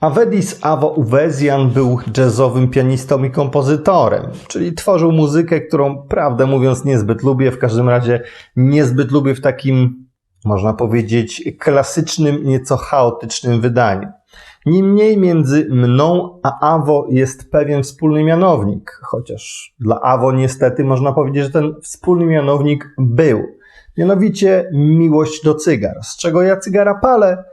Avedis Avo Uwezjan był jazzowym pianistą i kompozytorem, czyli tworzył muzykę, którą prawdę mówiąc niezbyt lubię, w każdym razie niezbyt lubię w takim, można powiedzieć, klasycznym, nieco chaotycznym wydaniu. Niemniej między mną a Awo jest pewien wspólny mianownik, chociaż dla Awo niestety można powiedzieć, że ten wspólny mianownik był. Mianowicie miłość do cygar, z czego ja cygara palę,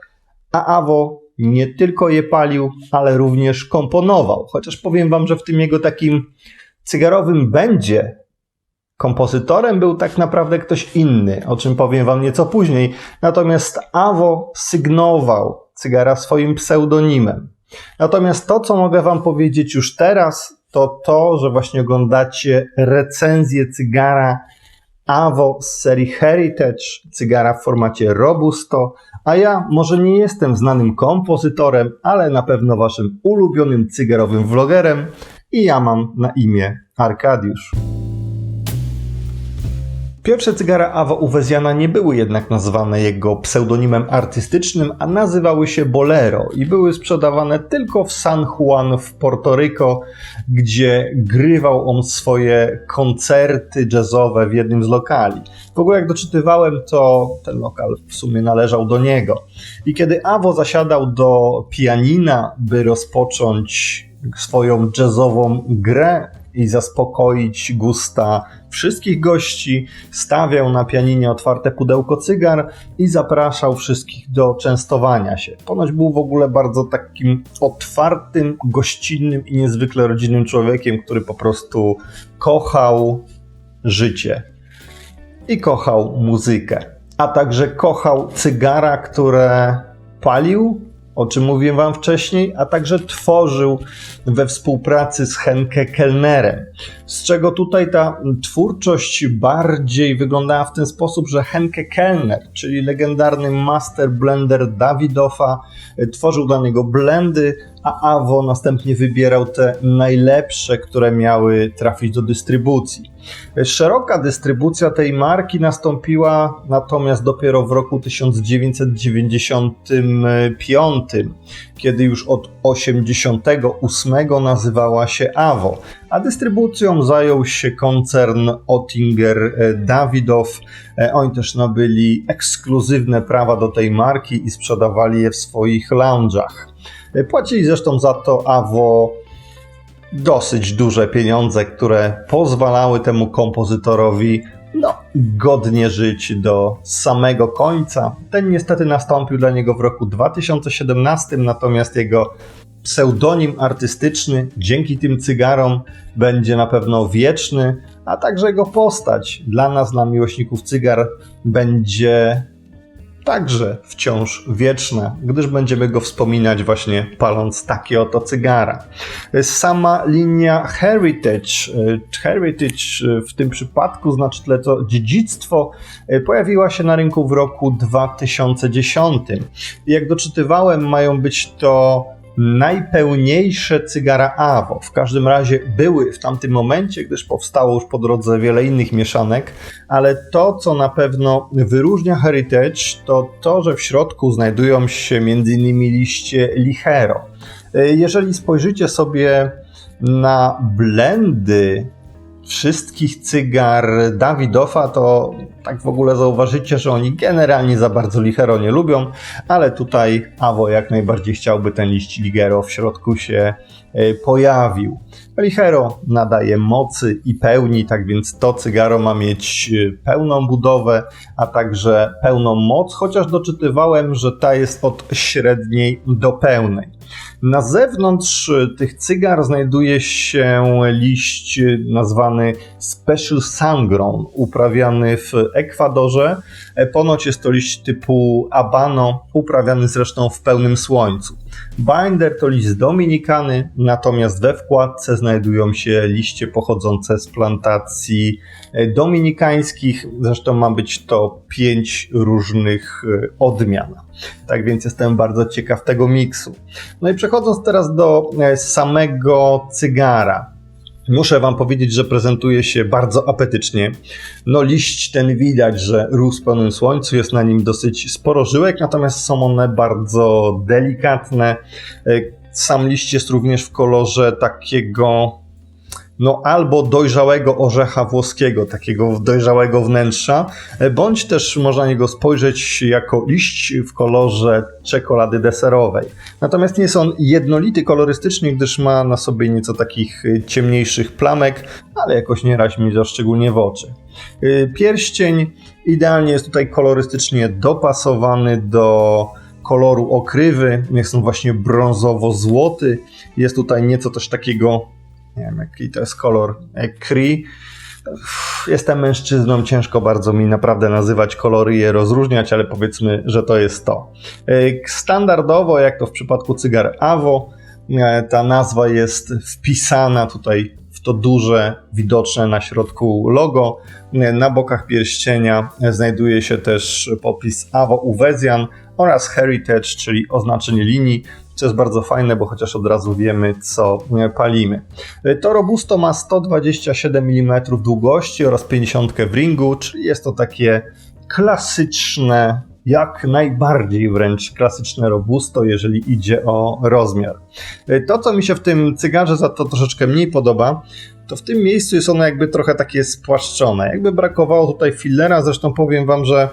a Awo nie tylko je palił, ale również komponował. Chociaż powiem wam, że w tym jego takim cygarowym będzie kompozytorem był tak naprawdę ktoś inny, o czym powiem wam nieco później. Natomiast Awo sygnował cygara swoim pseudonimem. Natomiast to, co mogę wam powiedzieć już teraz, to to, że właśnie oglądacie recenzję cygara Avo z serii Heritage, cygara w formacie Robusto, a ja może nie jestem znanym kompozytorem, ale na pewno waszym ulubionym cygarowym vlogerem i ja mam na imię Arkadiusz. Pierwsze cygara Ava Uwezjana nie były jednak nazwane jego pseudonimem artystycznym, a nazywały się Bolero i były sprzedawane tylko w San Juan w Porto gdzie grywał on swoje koncerty jazzowe w jednym z lokali. W ogóle jak doczytywałem, to ten lokal w sumie należał do niego. I kiedy Avo zasiadał do pianina, by rozpocząć swoją jazzową grę, i zaspokoić gusta wszystkich gości, stawiał na pianinie otwarte pudełko cygar i zapraszał wszystkich do częstowania się. Ponoć był w ogóle bardzo takim otwartym, gościnnym i niezwykle rodzinnym człowiekiem, który po prostu kochał życie i kochał muzykę, a także kochał cygara, które palił o czym mówiłem Wam wcześniej, a także tworzył we współpracy z Henke Kellnerem. Z czego tutaj ta twórczość bardziej wyglądała w ten sposób, że Henke Kellner, czyli legendarny master blender Dawidofa, tworzył dla niego blendy, a Avo następnie wybierał te najlepsze, które miały trafić do dystrybucji. Szeroka dystrybucja tej marki nastąpiła natomiast dopiero w roku 1995, kiedy już od 88 nazywała się Avo, a dystrybucją zajął się koncern Ottinger Dawidow. Oni też nabyli ekskluzywne prawa do tej marki i sprzedawali je w swoich lounge'ach. Płacili zresztą za to AWO dosyć duże pieniądze, które pozwalały temu kompozytorowi no, godnie żyć do samego końca. Ten niestety nastąpił dla niego w roku 2017, natomiast jego pseudonim artystyczny dzięki tym cygarom będzie na pewno wieczny, a także jego postać dla nas, dla miłośników cygar, będzie także wciąż wieczne, gdyż będziemy go wspominać właśnie paląc takie oto cygara. Sama linia Heritage, e, Heritage e, w tym przypadku znaczy tyle to dziedzictwo, e, pojawiła się na rynku w roku 2010. Jak doczytywałem, mają być to najpełniejsze cygara Avo. W każdym razie były w tamtym momencie, gdyż powstało już po drodze wiele innych mieszanek, ale to, co na pewno wyróżnia Heritage, to to, że w środku znajdują się m.in. liście Lichero. Jeżeli spojrzycie sobie na blendy wszystkich cygar Dawidofa, to tak w ogóle zauważycie, że oni generalnie za bardzo Lichero nie lubią, ale tutaj Awo jak najbardziej chciałby ten liść Ligero w środku się e, pojawił. Lichero nadaje mocy i pełni, tak więc to cygaro ma mieć e, pełną budowę, a także pełną moc, chociaż doczytywałem, że ta jest od średniej do pełnej. Na zewnątrz tych cygar znajduje się liść nazwany Special Sungrown, uprawiany w Ekwadorze. Ponoć jest to liść typu Abano, uprawiany zresztą w pełnym słońcu. Binder to liść Dominikany, natomiast we wkładce znajdują się liście pochodzące z plantacji dominikańskich. Zresztą ma być to pięć różnych odmian. Tak więc jestem bardzo ciekaw tego miksu. No i przechodząc teraz do e, samego cygara. Muszę Wam powiedzieć, że prezentuje się bardzo apetycznie. No liść ten widać, że rósł w pełnym słońcu, jest na nim dosyć sporo żyłek, natomiast są one bardzo delikatne. E, Sam liść jest również w kolorze takiego no albo dojrzałego orzecha włoskiego, takiego dojrzałego wnętrza, e, bądź też można na niego spojrzeć jako liść w kolorze czekolady deserowej. Natomiast nie jest on jednolity kolorystycznie, gdyż ma na sobie nieco takich e, ciemniejszych plamek, ale jakoś nie razi mi to szczególnie w oczy. E, Pierścień idealnie jest tutaj kolorystycznie dopasowany do koloru okrywy. Jest on właśnie brązowo-złoty. Jest tutaj nieco też takiego nie wiem jaki to jest kolor, Cree. Jestem mężczyzną, ciężko bardzo mi naprawdę nazywać kolory i je rozróżniać, ale powiedzmy, że to jest to. Standardowo, jak to w przypadku cygar Avo, ta nazwa jest wpisana tutaj to duże, widoczne na środku logo. Na bokach pierścienia znajduje się też podpis Avo Uwezjan oraz Heritage, czyli oznaczenie linii co jest bardzo fajne, bo chociaż od razu wiemy, co palimy. To Robusto ma 127 mm długości oraz 50 w ringu, czyli jest to takie klasyczne, jak najbardziej wręcz klasyczne Robusto, jeżeli idzie o rozmiar. To, co mi się w tym cygarze za to troszeczkę mniej podoba, to w tym miejscu jest ono jakby trochę takie spłaszczone. Jakby brakowało tutaj fillera, zresztą powiem wam, że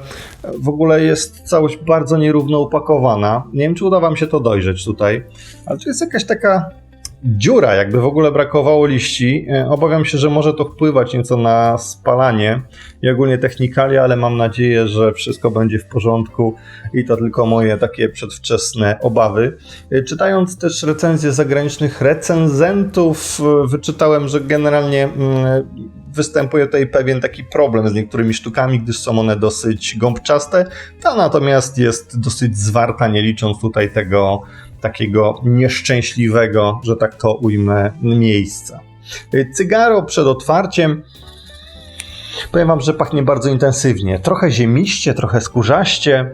w ogóle jest całość bardzo nierówno upakowana. Nie wiem, czy uda wam się to dojrzeć tutaj, ale tu jest jakaś taka dziura, jakby w ogóle brakowało liści. E, obawiam się, że może to wpływać nieco na spalanie i ogólnie technikalia, ale mam nadzieję, że wszystko będzie w porządku i to tylko moje takie przedwczesne obawy. E, czytając też recenzje zagranicznych recenzentów, e, wyczytałem, że generalnie mm, występuje tutaj pewien taki problem z niektórymi sztukami, gdyż są one dosyć gąbczaste. Ta natomiast jest dosyć zwarta, nie licząc tutaj tego takiego nieszczęśliwego, że tak to ujmę, miejsca. Cygaro przed otwarciem powiem wam, że pachnie bardzo intensywnie. Trochę ziemiście, trochę skórzaście,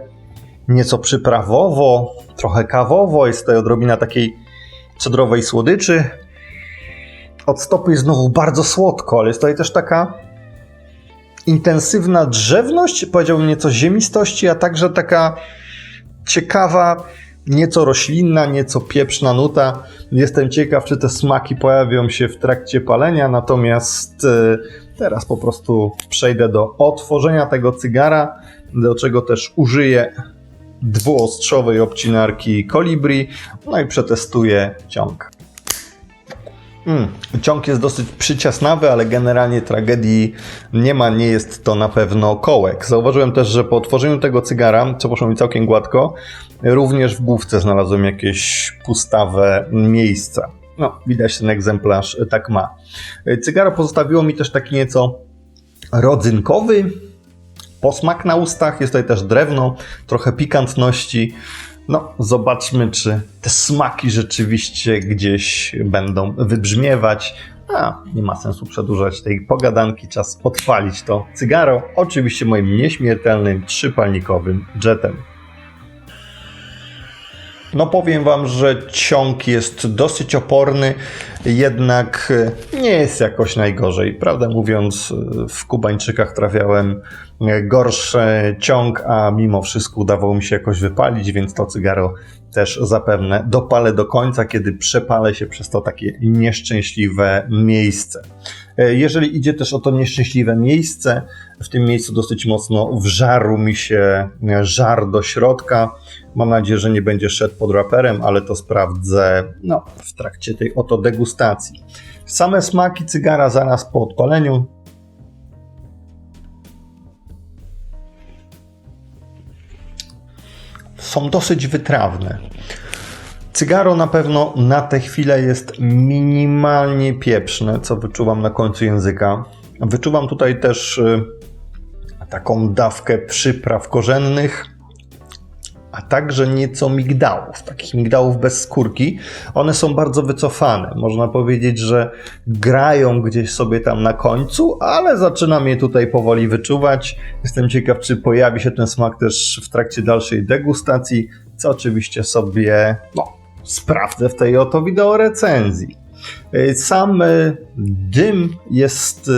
nieco przyprawowo, trochę kawowo. Jest tutaj odrobina takiej cedrowej słodyczy. Od stopy jest znowu bardzo słodko, ale jest tutaj też taka intensywna drzewność, powiedziałbym nieco ziemistości, a także taka ciekawa nieco roślinna, nieco pieprzna nuta. Jestem ciekaw, czy te smaki pojawią się w trakcie palenia, natomiast e, teraz po prostu przejdę do otworzenia tego cygara, do czego też użyję dwuostrzowej obcinarki Colibri, no i przetestuję ciąg. Mm, ciąg jest dosyć przyciasnawy, ale generalnie tragedii nie ma, nie jest to na pewno kołek. Zauważyłem też, że po otworzeniu tego cygara, co poszło mi całkiem gładko, również w główce znalazłem jakieś pustawe miejsca. No, widać ten egzemplarz tak ma. Cygaro pozostawiło mi też taki nieco rodzynkowy posmak na ustach. Jest tutaj też drewno, trochę pikantności. No, zobaczmy, czy te smaki rzeczywiście gdzieś będą wybrzmiewać. A, nie ma sensu przedłużać tej pogadanki, czas odpalić to cygaro. Oczywiście moim nieśmiertelnym trzypalnikowym jetem. No powiem wam, że ciąg jest dosyć oporny, jednak nie jest jakoś najgorzej. Prawdę mówiąc, w Kubańczykach trafiałem gorszy ciąg, a mimo wszystko udawało mi się jakoś wypalić, więc to cygaro też zapewne dopalę do końca, kiedy przepalę się przez to takie nieszczęśliwe miejsce. Jeżeli idzie też o to nieszczęśliwe miejsce, w tym miejscu dosyć mocno wżarł mi się żar do środka. Mam nadzieję, że nie będzie szedł pod raperem, ale to sprawdzę no, w trakcie tej oto degustacji. Same smaki cygara zaraz po odpaleniu. Są dosyć wytrawne. Cygaro na pewno na tę chwilę jest minimalnie pieprzne, co wyczuwam na końcu języka. Wyczuwam tutaj też y, taką dawkę przypraw korzennych, a także nieco migdałów, takich migdałów bez skórki. One są bardzo wycofane. Można powiedzieć, że grają gdzieś sobie tam na końcu, ale zaczynam je tutaj powoli wyczuwać. Jestem ciekaw, czy pojawi się ten smak też w trakcie dalszej degustacji, co oczywiście sobie no, sprawdzę w tej oto wideo recenzji. Sam dym jest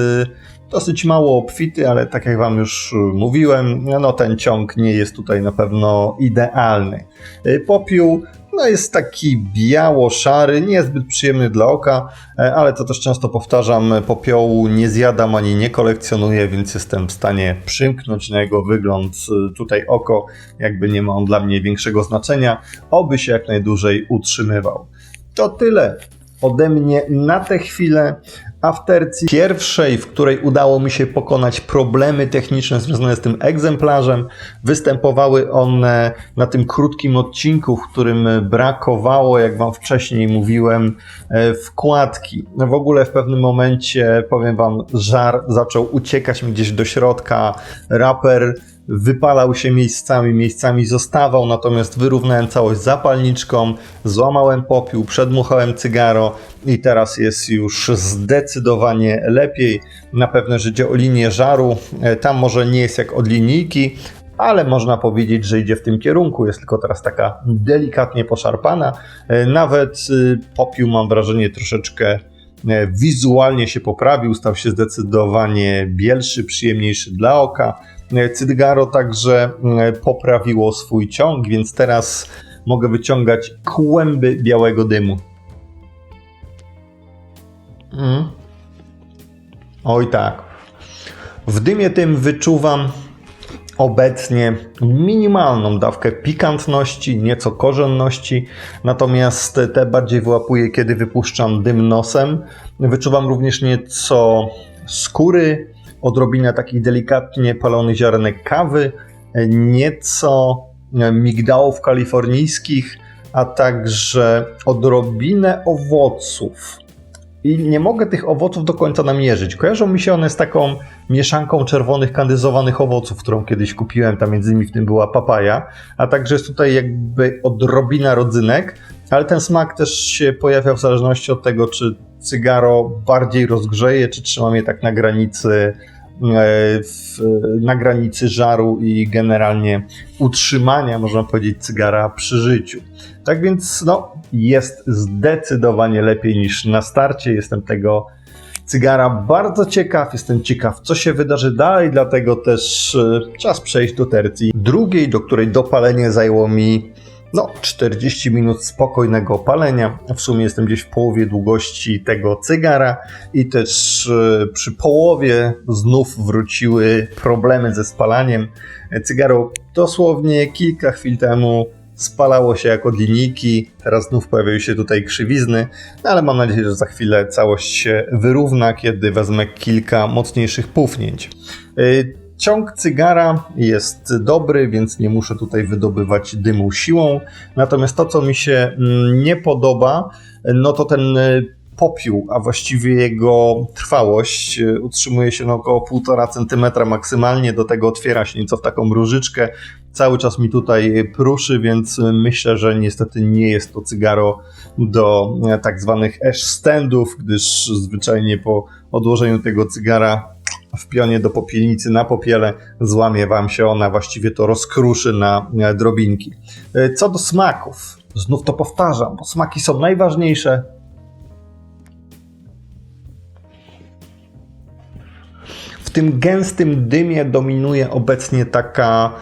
dosyć mało obfity, ale tak jak Wam już y, mówiłem, no ten ciąg nie jest tutaj na pewno idealny. Y, popiół no jest taki biało-szary, niezbyt przyjemny dla oka, e, ale to też często powtarzam, popiołu nie zjadam ani nie kolekcjonuję, więc jestem w stanie przymknąć na jego wygląd tutaj oko, jakby nie ma on dla mnie większego znaczenia, oby się jak najdłużej utrzymywał. To tyle ode mnie na tę chwilę. A w tercji pierwszej, w której udało mi się pokonać problemy techniczne związane z tym egzemplarzem, występowały one na tym krótkim odcinku, w którym brakowało, jak Wam wcześniej mówiłem, e, wkładki. W ogóle w pewnym momencie, powiem Wam, żar zaczął uciekać mi gdzieś do środka. Raper wypalał się miejscami, miejscami zostawał, natomiast wyrównałem całość zapalniczką, złamałem popiół, przedmuchałem cygaro i teraz jest już zdecydowanie lepiej. Na pewno, że idzie o linię żaru, e, tam może nie jest jak od linijki, ale można powiedzieć, że idzie w tym kierunku. Jest tylko teraz taka delikatnie poszarpana. E, nawet y, popiół, mam wrażenie, troszeczkę e, wizualnie się poprawił, stał się zdecydowanie bielszy, przyjemniejszy dla oka. Cydgaro także poprawiło swój ciąg, więc teraz mogę wyciągać kłęby białego dymu. Mm. Oj tak. W dymie tym wyczuwam obecnie minimalną dawkę pikantności, nieco korzenności, natomiast te bardziej wyłapuję, kiedy wypuszczam dym nosem. Wyczuwam również nieco skóry, odrobinę takich delikatnie palonych ziarenek kawy, nieco migdałów kalifornijskich, a także odrobinę owoców. I nie mogę tych owoców do końca namierzyć. Kojarzą mi się one z taką mieszanką czerwonych kandyzowanych owoców, którą kiedyś kupiłem. Tam między innymi w tym była papaja, a także jest tutaj jakby odrobina rodzynek, ale ten smak też się pojawia w zależności od tego, czy cygaro bardziej rozgrzeje, czy trzymam je tak na granicy E, w, na granicy żaru i generalnie utrzymania, można powiedzieć, cygara przy życiu. Tak więc no, jest zdecydowanie lepiej niż na starcie. Jestem tego cygara bardzo ciekaw. Jestem ciekaw, co się wydarzy dalej, dlatego też e, czas przejść do tercji drugiej, do której dopalenie zajęło mi no, 40 minut spokojnego palenia. W sumie jestem gdzieś w połowie długości tego cygara i też e, przy połowie znów wróciły problemy ze spalaniem. Cygaro dosłownie kilka chwil temu spalało się jako linijki, teraz znów pojawiają się tutaj krzywizny, no ale mam nadzieję, że za chwilę całość się wyrówna, kiedy wezmę kilka mocniejszych pufnięć. E, Ciąg cygara jest dobry, więc nie muszę tutaj wydobywać dymu siłą. Natomiast to, co mi się mm, nie podoba, no to ten y, popiół, a właściwie jego trwałość y, utrzymuje się na około 1,5 cm maksymalnie, do tego otwiera się nieco w taką różyczkę. Cały czas mi tutaj pruszy, więc myślę, że niestety nie jest to cygaro do e, tak zwanych ash standów, gdyż zwyczajnie po odłożeniu tego cygara w pionie do popielnicy na popiele, złamie wam się ona, właściwie to rozkruszy na drobinki. E, co do smaków, znów to powtarzam, bo smaki są najważniejsze. Tym gęstym dymie dominuje obecnie taka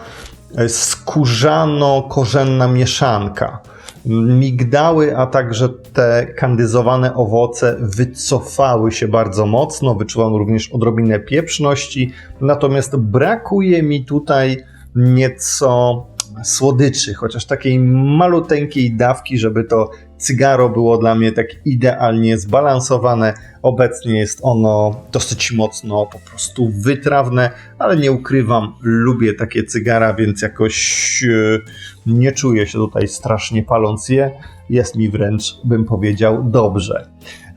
e, skórzano-korzenna mieszanka migdały, a także te kandyzowane owoce wycofały się bardzo mocno. Wyczuwam również odrobinę pieprzności, natomiast brakuje mi tutaj nieco słodyczy, chociaż takiej maluteńkiej dawki, żeby to cygaro było dla mnie tak idealnie zbalansowane. Obecnie jest ono dosyć mocno po prostu wytrawne, ale nie ukrywam, lubię takie cygara, więc jakoś e, nie czuję się tutaj strasznie paląc je. Jest mi wręcz, bym powiedział, dobrze.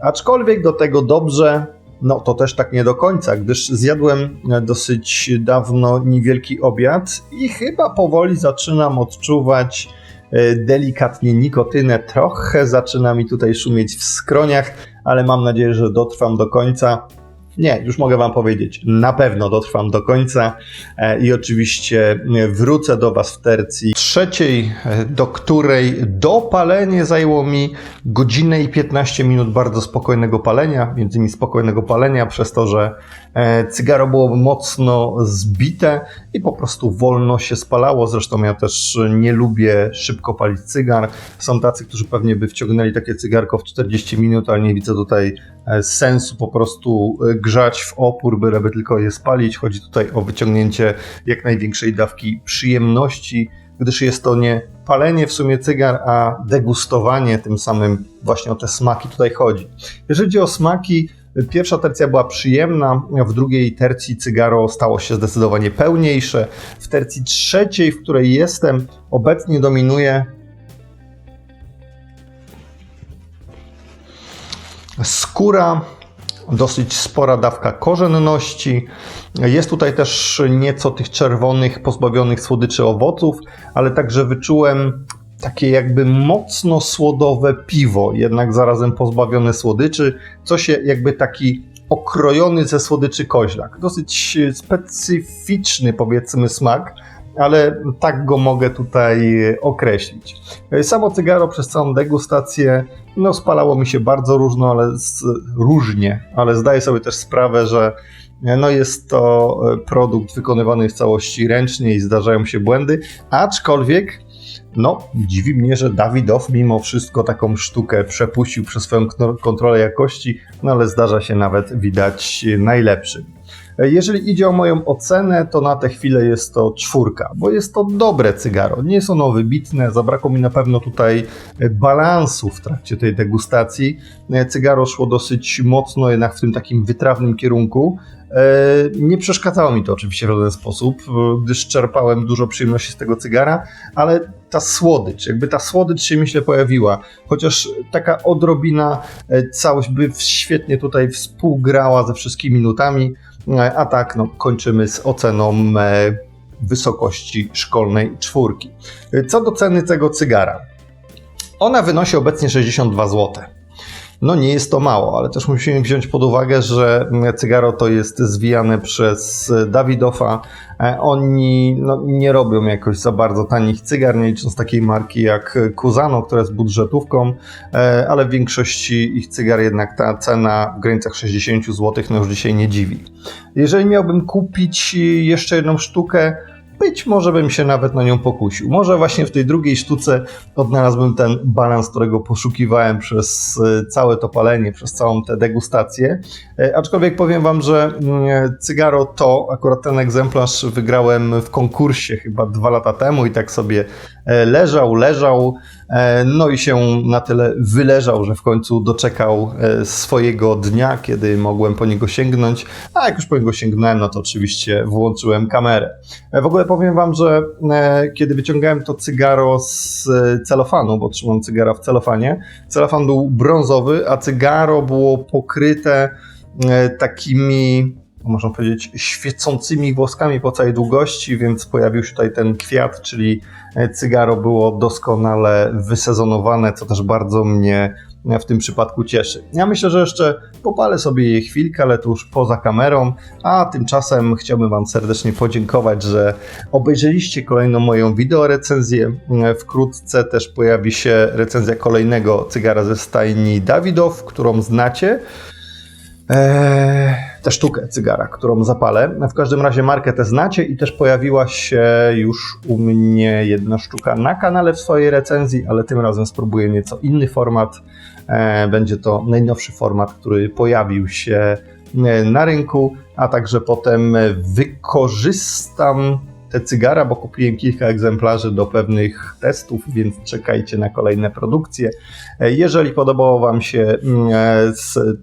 Aczkolwiek do tego dobrze no to też tak nie do końca, gdyż zjadłem dosyć dawno niewielki obiad i chyba powoli zaczynam odczuwać e, delikatnie nikotynę. Trochę zaczyna mi tutaj szumieć w skroniach, ale mam nadzieję, że dotrwam do końca. Nie, już mogę Wam powiedzieć, na pewno dotrwam do końca e, i oczywiście e, wrócę do Was w tercji trzeciej, e, do której dopalenie zajęło mi godzinę i 15 minut bardzo spokojnego palenia, między innymi spokojnego palenia, przez to, że e, cygaro było mocno zbite i po prostu wolno się spalało. Zresztą ja też nie lubię szybko palić cygar. Są tacy, którzy pewnie by wciągnęli takie cygarko w 40 minut, ale nie widzę tutaj e, sensu po prostu e, grzać w opór, byleby tylko je spalić. Chodzi tutaj o wyciągnięcie jak największej dawki przyjemności, gdyż jest to nie palenie w sumie cygar, a degustowanie tym samym właśnie o te smaki tutaj chodzi. Jeżeli chodzi o smaki, Pierwsza tercja była przyjemna, w drugiej tercji cygaro stało się zdecydowanie pełniejsze. W tercji trzeciej, w której jestem, obecnie dominuje skóra, dosyć spora dawka korzenności. Jest tutaj też nieco tych czerwonych, pozbawionych słodyczy owoców, ale także wyczułem takie jakby mocno słodowe piwo, jednak zarazem pozbawione słodyczy, co się jakby taki okrojony ze słodyczy koźlak. Dosyć specyficzny powiedzmy smak, ale tak go mogę tutaj określić. Samo cygaro przez całą degustację no, spalało mi się bardzo różno, ale z, różnie, ale zdaję sobie też sprawę, że no jest to produkt wykonywany w całości ręcznie i zdarzają się błędy, aczkolwiek no, dziwi mnie, że Dawidow mimo wszystko taką sztukę przepuścił przez swoją kontrolę jakości, no ale zdarza się nawet widać najlepszym. Jeżeli idzie o moją ocenę, to na tę chwilę jest to czwórka, bo jest to dobre cygaro. Nie jest ono wybitne, zabrakło mi na pewno tutaj balansu w trakcie tej degustacji. Cygaro szło dosyć mocno jednak w tym takim wytrawnym kierunku. Nie przeszkadzało mi to oczywiście w żaden sposób, gdyż czerpałem dużo przyjemności z tego cygara, ale ta słodycz, jakby ta słodycz się myślę pojawiła, chociaż taka odrobina całość by świetnie tutaj współgrała ze wszystkimi nutami. A tak, no, kończymy z oceną e, wysokości szkolnej czwórki. Co do ceny tego cygara. Ona wynosi obecnie 62 zł. No nie jest to mało, ale też musimy wziąć pod uwagę, że cygaro to jest zwijane przez Dawidofa. E, oni no, nie robią jakoś za bardzo tanich cygar, nie licząc takiej marki jak Kuzano, która jest budżetówką, e, ale w większości ich cygar jednak ta cena w granicach 60 zł no już dzisiaj nie dziwi. Jeżeli miałbym kupić jeszcze jedną sztukę, być może bym się nawet na nią pokusił. Może właśnie w tej drugiej sztuce odnalazłbym ten balans, którego poszukiwałem przez e, całe to palenie, przez całą tę degustację. E, aczkolwiek powiem Wam, że mm, Cygaro to, akurat ten egzemplarz wygrałem w konkursie chyba dwa lata temu i tak sobie e, leżał, leżał, no i się na tyle wyleżał, że w końcu doczekał swojego dnia, kiedy mogłem po niego sięgnąć, a jak już po niego sięgnąłem, no to oczywiście włączyłem kamerę. W ogóle powiem wam, że e, kiedy wyciągałem to cygaro z e, celofanu, bo trzymam cygara w celofanie, celofan był brązowy, a cygaro było pokryte e, takimi można powiedzieć, świecącymi włoskami po całej długości, więc pojawił się tutaj ten kwiat, czyli cygaro było doskonale wysezonowane, co też bardzo mnie w tym przypadku cieszy. Ja myślę, że jeszcze popalę sobie je chwilkę, ale to już poza kamerą, a tymczasem chciałbym Wam serdecznie podziękować, że obejrzeliście kolejną moją wideorecenzję. Wkrótce też pojawi się recenzja kolejnego cygara ze stajni Dawidow, którą znacie. Eee, tę sztukę cygara, którą zapalę. W każdym razie markę tę znacie i też pojawiła się już u mnie jedna sztuka na kanale w swojej recenzji, ale tym razem spróbuję nieco inny format. Eee, będzie to najnowszy format, który pojawił się e, na rynku, a także potem wykorzystam te cygara, bo kupiłem kilka egzemplarzy do pewnych testów, więc czekajcie na kolejne produkcje. E, jeżeli podobało Wam się mm, e,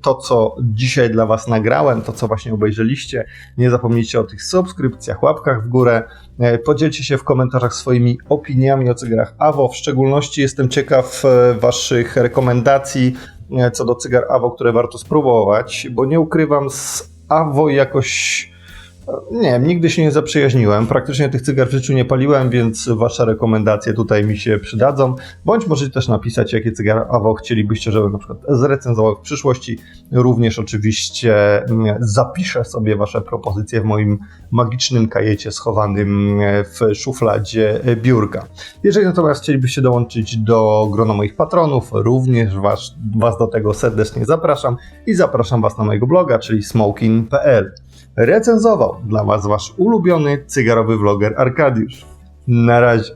to, co dzisiaj dla Was nagrałem, to, co właśnie obejrzeliście, nie zapomnijcie o tych subskrypcjach, łapkach w górę. E, podzielcie się w komentarzach swoimi opiniami o cygarach AWO. W szczególności jestem ciekaw Waszych rekomendacji co do cygar AWO, które warto spróbować, bo nie ukrywam, z AWO jakoś Nie, nigdy się nie zaprzyjaźniłem. Praktycznie tych cygar w życiu nie paliłem, więc wasze rekomendacje tutaj mi się przydadzą. Bądź możecie też napisać, jakie cygara AWO chcielibyście, żebym na przykład zrecenzował w przyszłości. Również oczywiście mm, zapiszę sobie wasze propozycje w moim magicznym kajecie schowanym w szufladzie biurka. Jeżeli natomiast chcielibyście dołączyć do grona moich patronów, również was, was do tego serdecznie zapraszam i zapraszam was na mojego bloga, czyli smokin.pl. Recenzował dla was wasz ulubiony cygarowy vloger Arkadiusz. Na razie.